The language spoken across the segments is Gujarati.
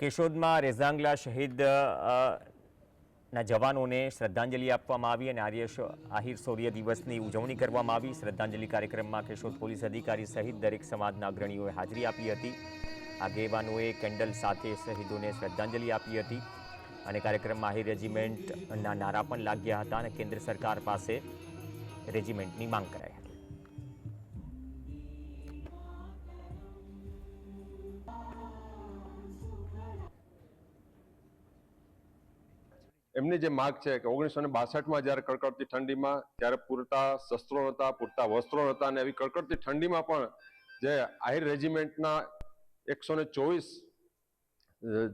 કેશોદમાં રેઝાંગલા શહીદ ના જવાનોને શ્રદ્ધાંજલિ આપવામાં આવી અને આર્ય આહિર શૌર્ય દિવસની ઉજવણી કરવામાં આવી. શ્રદ્ધાંજલિ કાર્યક્રમમાં કેશોદ પોલીસ અધિકારી સહિત દરેક સમાજના અગ્રણીઓએ હાજરી આપી હતી. આગેવાનોએ કેન્ડલ સાથે શહીદોને શ્રદ્ધાંજલિ આપી હતી અને કાર્યક્રમમાં આહિર રેજિમેન્ટના નારા પણ લાગ્યા હતા અને કેન્દ્ર સરકાર પાસે રેજિમેન્ટની માંગ કરાઈ હતી. એમની જે માગ છે કે ઓગણીસો ને બાસઠમાં જ્યારે કડકડતી ઠંડીમાં, ત્યારે પૂરતા શસ્ત્રો નહોતા, પૂરતા વસ્ત્રો નહોતા અને એવી કડકડતી ઠંડીમાં પણ જે આહિર રેજિમેન્ટના એકસો ને ચોવીસ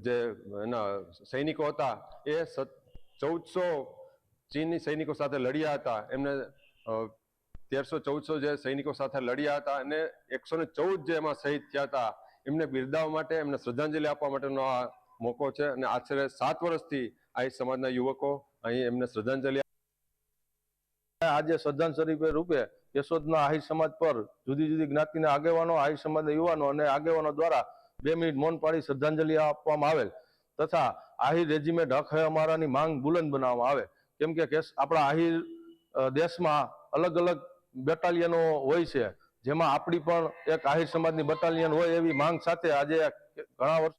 જે એના સૈનિકો હતા, એ ચૌદસો ચીની સૈનિકો સાથે લડ્યા હતા. એમને તેરસો ચૌદસો જે સૈનિકો સાથે લડ્યા હતા અને એકસો ને ચૌદ જે એમાં શહીદ થયા હતા, એમને બિરદાવવા માટે, એમને શ્રદ્ધાંજલિ આપવા માટેનો આ મોકો છે અને આશરે સાત વર્ષથી આ સમાજના યુવકો અહીં એમને શ્રદ્ધાંજલિ આજે શ્રદ્ધાંજલિ રૂપે યશોદના આહિર સમાજ પર જુદી જુદી જ્ઞાતિના આગેવાનો આહિર સમાજના યુવાનો અને આગેવાનો દ્વારા બે મિનિટ મૌન પાડી શ્રદ્ધાંજલિ આપવામાં આવેલ તથા આહિર રેજિમેન્ટ હક અમારાની માંગ બુલંદ બનાવવામાં આવે. કેમ કે આપણા આહિર દેશમાં અલગ અલગ બટાલિયનો હોય છે, જેમાં આપણી પણ એક આહિર સમાજની બટાલિયન હોય એવી માંગ સાથે આજે ઘણા વર્ષ